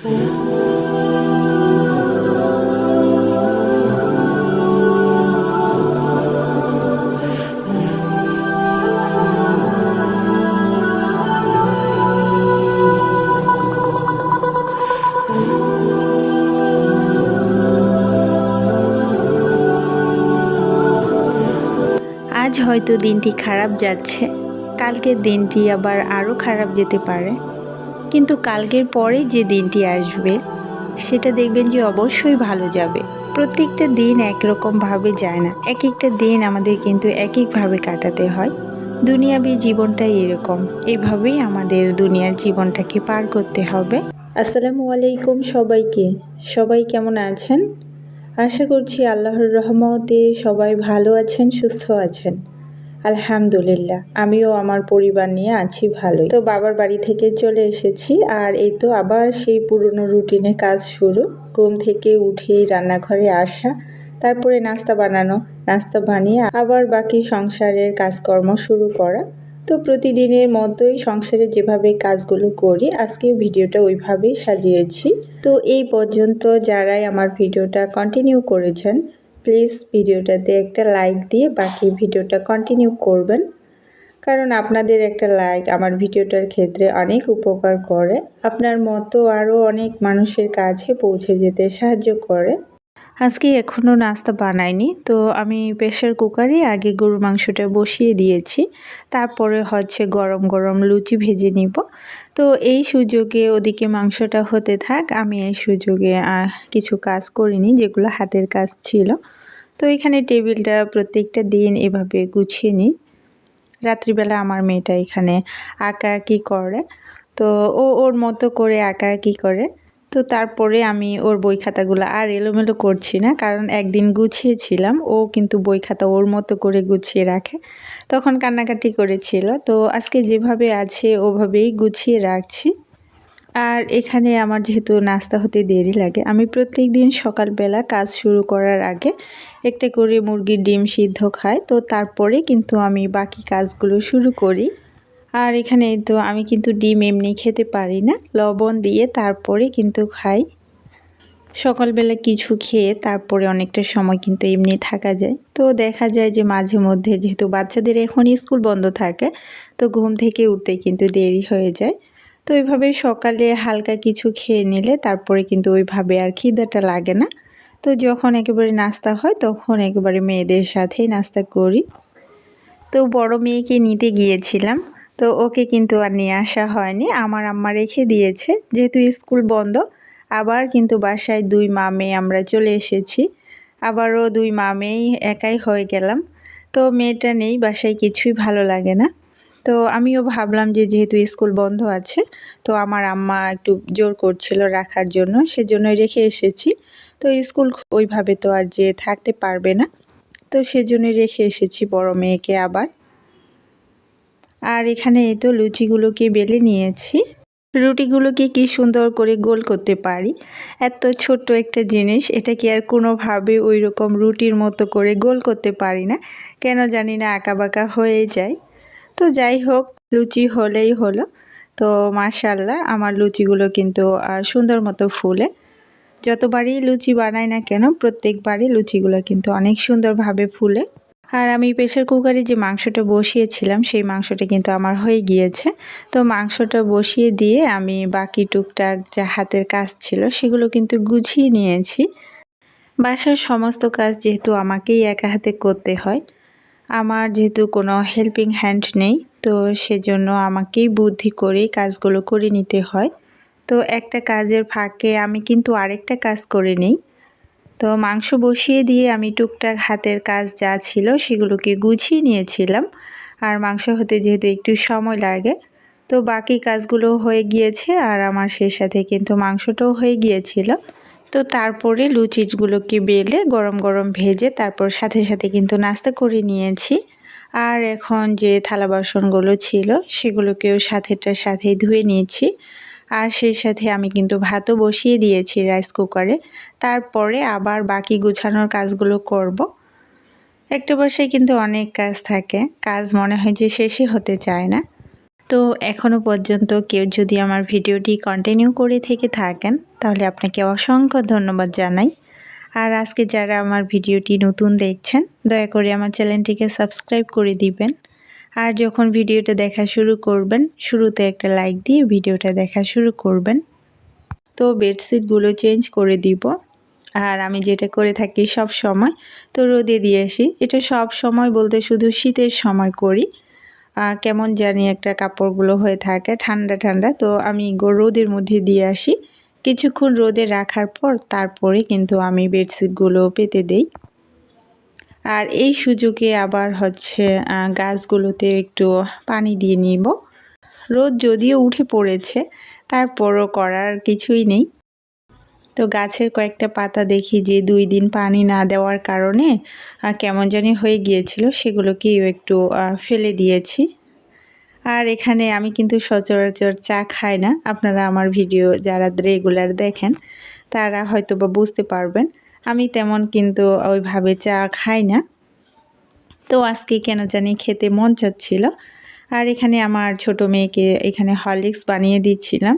আজ হয়তো দিনটি খারাপ যাচ্ছে। কালকের দিনটি আবার আরও খারাপ যেতে পারে। কিন্তু কালকের পরে যে দিনটি আসবে, সেটা দেখবেন যে অবশ্যই ভালো যাবে। প্রত্যেকটা দিন একরকমভাবে যায় না। এক একটা দিন আমাদের কিন্তু এক একভাবে কাটাতে হয়। দুনিয়াবী জীবনটাই এরকম। এভাবেই আমাদের দুনিয়ার জীবনটাকে পার করতে হবে। আসসালামু আলাইকুম সবাইকে। সবাই কেমন আছেন? আশা করছি আল্লাহর রহমতে সবাই ভালো আছেন, সুস্থ আছেন। আলহামদুলিল্লাহ, আমিও আমার পরিবার নিয়ে আছি ভালোই। তো বাবার বাড়ি থেকে চলে এসেছি আর এই তো আবার সেই পুরনো রুটিনে কাজ শুরু। ঘুম থেকে উঠেই রান্নাঘরে আসা, তারপরে নাস্তা বানানো, নাস্তা বানিয়ে আবার বাকি সংসারের কাজকর্ম শুরু করা। তো প্রতিদিনের মতোই সংসারে যেভাবে কাজগুলো করি, আজকেও ভিডিওটা ওইভাবেই সাজিয়েছি। তো এই পর্যন্ত যারাই আমার ভিডিওটা কন্টিনিউ করেছেন প্লিজ ভিডিওটাতে একটা লাইক দিয়ে বাকি ভিডিওটা কন্টিনিউ করবেন। কারণ আপনাদের একটা লাইক আমার ভিডিওটার ক্ষেত্রে অনেক উপকার করে। আপনার মতো আরও অনেক মানুষের কাছে পৌঁছে যেতে সাহায্য করে। আজকে এখনও নাস্তা বানাইনি, তো আমি প্রেশার কুকারে আগে গরু মাংসটা বসিয়ে দিয়েছি, তারপরে হচ্ছে গরম গরম লুচি ভেজে নিব। তো এই সুযোগে ওদিকে মাংসটা হতে থাক, আমি এই সুযোগে কিছু কাজ করিনি যেগুলো হাতের কাজ ছিল। তো এখানে টেবিলটা প্রত্যেকটা দিন এভাবে গুছিয়ে নিই। রাত্রিবেলা আমার মেয়েটা এখানে আঁকা আঁকি করে, তো ও ওর মতো করে আঁকা কি করে। তো তারপরে আমি ওর বই খাতাগুলো আর এলোমেলো করছি না, কারণ একদিন গুছিয়েছিলাম, ও কিন্তু বই খাতা ওর মতো করে গুছিয়ে রাখে। তখন কান্নাকাটি করেছিল, তো আজকে যেভাবে আছে ওভাবেই গুছিয়ে রাখছি। আর এখানে আমার যেহেতু নাস্তা হতে দেরি লাগে, আমি প্রত্যেক দিন সকালবেলা কাজ শুরু করার আগে একটা করে মুরগির ডিম সিদ্ধ খাই, তো তারপরে কিন্তু আমি বাকি কাজগুলো শুরু করি। আর এখানে তো আমি কিন্তু ডিম এমনি খেতে পারি না। লবণ দিয়ে তারপরে কিন্তু খাই। সকালবেলা কিছু খেয়ে তারপরে অনেকটা সময় কিন্তু এমনি থাকা যায়। তো দেখা যায় যে মাঝে মধ্যে যেহেতু বাচ্চাদের এখন স্কুল বন্ধ থাকে, তো ঘুম থেকে উঠতে কিন্তু দেরি হয়ে যায়। তো ওইভাবে সকালে হালকা কিছু খেয়ে নিলে তারপরে কিন্তু ওইভাবে আর খিদাটা লাগে না। তো যখন একেবারে নাস্তা হয়, তখন একেবারে মেয়েদের সাথেই নাস্তা করি। তো বড় মেয়েকে নিতে গিয়েছিলাম। তো ওকে কিন্তু আর নিয়ে আসা হয়নি। আমার আম্মা রেখে দিয়েছে। যেহেতু স্কুল বন্ধ, আবার কিন্তু বাসায় দুই মামে আমরা চলে এসেছি। আবারও দুই মামেই একাই হয়ে গেলাম। তো মেয়েটা নেই, বাসায় কিছুই ভালো লাগে না। তো আমিও ভাবলাম যে যেহেতু স্কুল বন্ধ আছে, তো আমার আম্মা একটু জোর করছিল রাখার জন্য, সেজন্যই রেখে এসেছি। তো স্কুল ওইভাবে তো আর যে থাকতে পারবে না। তো সেজন্যই রেখে এসেছি বড় মেয়েকে আবার। আর এখানে এই তো লুচিগুলোকে বেলে নিয়েছি। রুটিগুলোকে কি সুন্দর করে গোল করতে পারি। এত ছোট্ট একটা জিনিস, এটা কি আর কোনোভাবে ওই রকম রুটির মতো করে গোল করতে পারি না? কেন জানি না আঁকা বাঁকা হয়ে যায়। তো যাই হোক, লুচি হলেই হলো। তো মাশাল্লাহ আমার লুচিগুলো কিন্তু সুন্দর মতো ফুলে। যতবারই লুচি বানাই না কেন, প্রত্যেকবারই লুচিগুলো কিন্তু অনেক সুন্দরভাবে ফুলে। আর আমি প্রেশার কুকারে যে মাংসটা বসিয়েছিলাম, সেই মাংসটা কিন্তু আমার হয়ে গিয়েছে। তো মাংসটা বসিয়ে দিয়ে আমি বাকি টুকটাক যা হাতের কাজ ছিল, সেগুলো কিন্তু গুছিয়ে নিয়েছি। বাসার সমস্ত কাজ যেহেতু আমাকেই একা হাতে করতে হয়, আমার যেহেতু কোনো হেল্পিং হ্যান্ড নেই, তো সেজন্য আমাকেই বুদ্ধি করে কাজগুলো করে নিতে হয়। তো একটা কাজের ফাঁকে আমি কিন্তু আরেকটা কাজ করে নিই। তো মাংস বসিয়ে দিয়ে আমি টুকটাক হাতের কাজ যা ছিল সেগুলোকে গুছিয়ে নিয়েছিলাম। আর মাংস হতে যেহেতু একটু সময় লাগে, তো বাকি কাজগুলো হয়ে গিয়েছে আর আমার সেই সাথে কিন্তু মাংসটাও হয়ে গিয়েছিল। তো তারপরে লুচিগুলোকে বেলে গরম গরম ভেজে তারপর সাথে সাথে কিন্তু নাস্তা করে নিয়েছি। আর এখন যে থালা বাসনগুলো ছিল সেগুলোকেও সাথেটার সাথেই ধুয়ে নিয়েছি। আর সেই সাথে আমি কিন্তু ভাতও বসিয়ে দিয়েছি রাইস কুকারে তারপরে আবার বাকি গুছানোর কাজগুলো করব। একটা বসে কিন্তু অনেক কাজ থাকে। কাজ মনে হয় যে শেষই হতে চায় না। তো এখনও পর্যন্ত কেউ যদি আমার ভিডিওটি কন্টিনিউ করে থেকে থাকেন, তাহলে আপনাকে অসংখ্য ধন্যবাদ জানাই। আর আজকে যারা আমার ভিডিওটি নতুন দেখছেন, দয়া করে আমার চ্যানেলটিকে সাবস্ক্রাইব করে দিবেন। আর যখন ভিডিওটা দেখা শুরু করবেন, শুরুতে একটা লাইক দিয়ে ভিডিওটা দেখা শুরু করবেন। তো বেডশিটগুলো চেঞ্জ করে দিব। আর আমি যেটা করে থাকি সব সময়, তো রোদে দিয়ে আসি। এটা সব সময় বলতে শুধু শীতের সময় করি। কেমন জানি একটা কাপড়গুলো হয়ে থাকে, ঠান্ডা ঠান্ডা। তো আমি রোদের মধ্যে দিয়ে আসি। কিছুক্ষণ রোদে রাখার পর তারপরে কিন্তু আমি বেডশিটগুলো পেতে দেই। আর এই সুযোগে আবার হচ্ছে গাছগুলোতে একটু পানি দিয়ে নিব। রোদ যদিও উঠে পড়েছে, তারপরও করার কিছুই নেই। তো গাছের কয়েকটা পাতা দেখি যে দুই দিন পানি না দেওয়ার কারণে কেমন জানি হয়ে গিয়েছিল সেগুলোকেও একটু ফেলে দিয়েছি। আর এখানে আমি কিন্তু সচরাচর চা খাই না। আপনারা আমার ভিডিও যারা রেগুলার দেখেন, তারা হয়তো বা বুঝতে পারবেন। আমি তেমন কিন্তু ওইভাবে চা খাই না। তো আজকে কেন জানি খেতে মন চাচ্ছিল। আর এখানে আমার ছোট মেয়েকে এখানে হরলিক্স বানিয়ে দিচ্ছিলাম।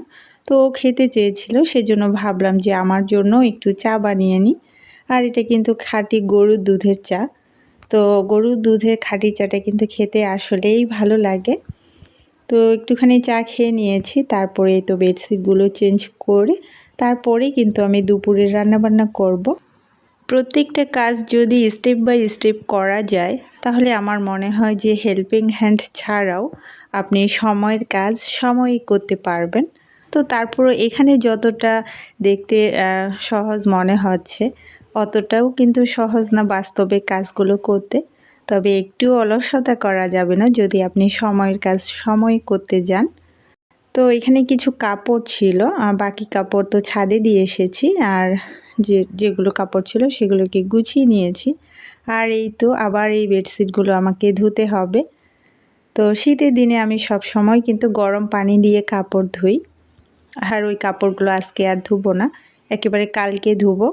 তো ও খেতে চেয়েছিল, সেজন্য ভাবলাম যে আমার জন্য একটু চা বানিয়ে নিই আর এটা কিন্তু খাঁটি গরুর দুধের চা। তো গরুর দুধের খাঁটি চাটা কিন্তু খেতে আসলেই ভালো লাগে। তো একটুখানি চা খেয়ে নিয়েছি, তারপরে তো বেডশিটগুলো চেঞ্জ করে তারপরে কিন্তু আমি দুপুরে রান্নাবান্না করব। প্রত্যেকটা কাজ যদি স্টেপ বাই স্টেপ করা যায়, তাহলে আমার মনে হয় যে হেল্পিং হ্যান্ড ছাড়াও আপনি সময়ের কাজ সময় করতে পারবেন। তো তারপর এখানে যতটা দেখতে সহজ মনে হচ্ছে, অতটাও কিন্তু সহজ না বাস্তবে কাজগুলো করতে। তবে একটু অলসতা করা যাবে না যদি আপনি সময়ের কাজ, সময় করতে যান। তো এখানে কিছু কাপড় ছিল বাকি কাপড় তো ছাদে দিয়ে এসেছি, আর যে, যেগুলো কাপড় ছিল সেগুলোকে গুছিয়ে নিয়েছি। আর এই তো আবার এই বেডশিটগুলো আমাকে ধুতে হবে। তো শীতের দিনে আমি সব সময় কিন্তু গরম পানি দিয়ে কাপড় ধুই, আর ওই কাপড়গুলো আজকে আর ধুবো না, একেবারে কালকে ধুবো।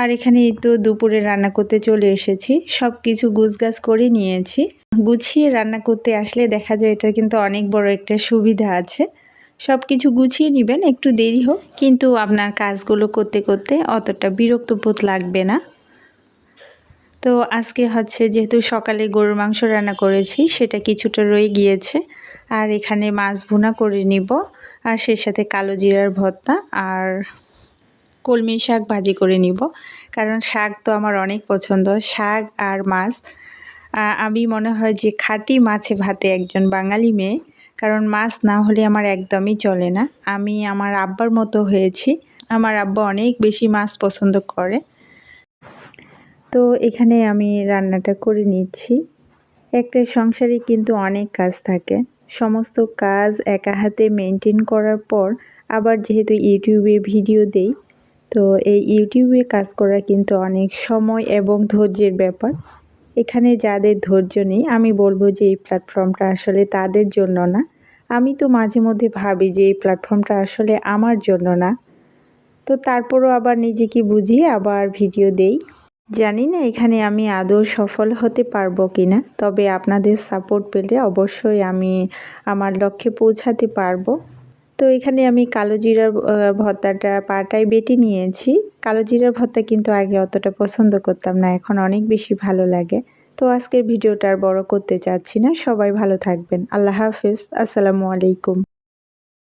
আর এখানে এই তো দুপুরে রান্না করতে চলে এসেছি সব কিছু গুছগাছ করে নিয়েছি। গুছিয়ে রান্না করতে আসলে দেখা যায় এটা কিন্তু অনেক বড় একটা সুবিধা আছে। সব কিছু গুছিয়ে নেবেন, একটু দেরি হোক, কিন্তু আপনার কাজগুলো করতে করতে অতটা বিরক্ত বোধ লাগবে না। তো আজকে হচ্ছে যেহেতু সকালে গরুর মাংস রান্না করেছি, সেটা কিছুটা রয়ে গিয়েছে। আর এখানে মাছ ভুনা করে নিব, আর সে সাথে কালো জিরার ভর্তা আর কলমি শাক ভাজি করে নিব। কারণ শাক তো আমার অনেক পছন্দ, শাক আর মাছ আমি মনে হয় যে খাঁটি মাছে ভাতে একজন বাঙালি মেয়ে, কারণ মাছ না হলে আমার একদমই চলে না। আমি আমার আব্বার মতো হয়েছি। আমার আব্বা অনেক বেশি মাছ পছন্দ করে। তো এখানে আমি রান্নাটা করে নিচ্ছি। একটা সংসারে কিন্তু অনেক কাজ থাকে। সমস্ত কাজ একা হাতে মেনটেন করার পর আবার যেহেতু ইউটিউবে ভিডিও দেই, তো এই ইউটিউবে কাজ করা কিন্তু অনেক সময় এবং ধৈর্যের ব্যাপার। এখানে যাদের ধৈর্য নেই, আমি বলব যে এই প্ল্যাটফর্মটা আসলে তাদের জন্য না। আমি তো মাঝে মধ্যে ভাবি যে এই প্ল্যাটফর্মটা আসলে আমার জন্য না। তো তারপরও আবার নিজেকে বুঝিয়ে আবার ভিডিও দেই। জানি না এখানে আমি আদৌ সফল হতে পারব কি না তবে আপনাদের সাপোর্ট পেলে অবশ্যই আমি আমার লক্ষ্যে পৌঁছাতে পারব। তো এখানে আমি কালো জিরার ভর্তাটা পাটায় বেটে নিয়েছি। কালো জিরার ভর্তা কিন্তু আগে অতটা পছন্দ করতাম না, এখন অনেক বেশি ভালো লাগে। তো আজকের ভিডিওটা আর বড় করতে চাচ্ছি না, সবাই ভালো থাকবেন। আল্লাহ হাফিজ, আসসালামু আলাইকুম।